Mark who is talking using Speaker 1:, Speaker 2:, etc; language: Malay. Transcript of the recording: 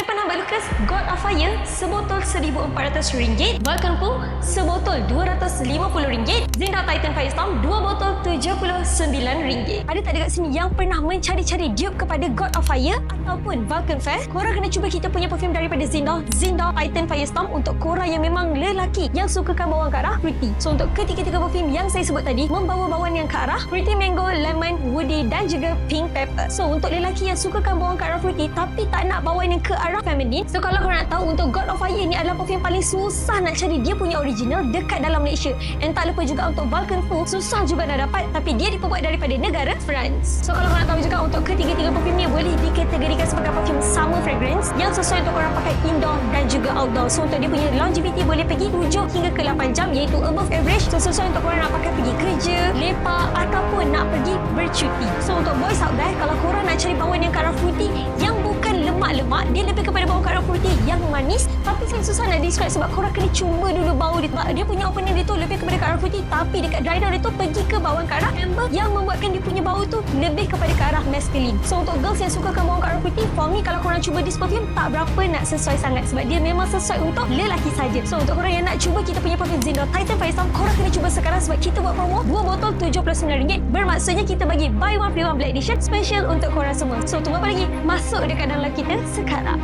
Speaker 1: Saya pernah Lucas God of Fire sebotol RM1,400 Vulcan Pool sebotol RM250 Zinda Titan Firestorm dua botol RM79 Ada tak dekat sini yang pernah mencari-cari dupe kepada God of Fire ataupun Vulcan Fair? Korang kena cuba kita punya perfume daripada Zinda Zinda Titan Firestorm untuk korang yang memang lelaki yang sukakan bawang ke arah fruity So untuk ketiga-tiga perfume yang saya sebut tadi membawa bawang yang ke arah fruity mango, lemon, woody dan juga pink pepper. So untuk lelaki yang sukakan bawang ke arah fruity tapi tak nak bawang yang ke arah feminine So kalau korang nak tahu untuk God of Fire ni adalah perfume paling susah nak cari. Dia punya original dekat dalam Malaysia. And tak lupa juga untuk Vulcan Full. Susah juga nak dapat. Tapi dia diperbuat daripada negara France. So kalau korang nak tahu juga untuk ketiga-tiga perfume ni boleh dikategorikan sebagai perfume summer fragrance yang sesuai untuk korang pakai indoor dan juga outdoor. So untuk dia punya longevity boleh pergi 7 hingga ke 8 jam iaitu above average. So sesuai untuk korang nak pakai pergi kerja, lepak ataupun nak pergi bercuti. So untuk boys out there kalau korang nak cari bawang yang arah fruity yang bukan lemak-lemak dia lebih kepada ke arah fruity yang manis. Tapi saya susah nak describe sebab korang kena cuba dulu bau dia. Dia punya opening dia tu lebih kepada ke arah fruity tapi dekat dry down dia tu pergi ke bawang ke arah amber yang membuatkan dia punya bau tu lebih kepada ke arah masculine. So untuk girls yang ke arah fruity for me kalau korang cuba this perfume tak berapa nak sesuai sangat. Sebab dia memang sesuai untuk lelaki saja. So untuk korang yang nak cuba kita punya perfume Zindo Titan Firestorm korang kena cuba sekarang sebab kita buat promo. 2 botol RM79 bermaksudnya kita bagi buy one free one black edition special untuk korang semua. So tunggu apa lagi? Masuk dekat dalam kita sekarang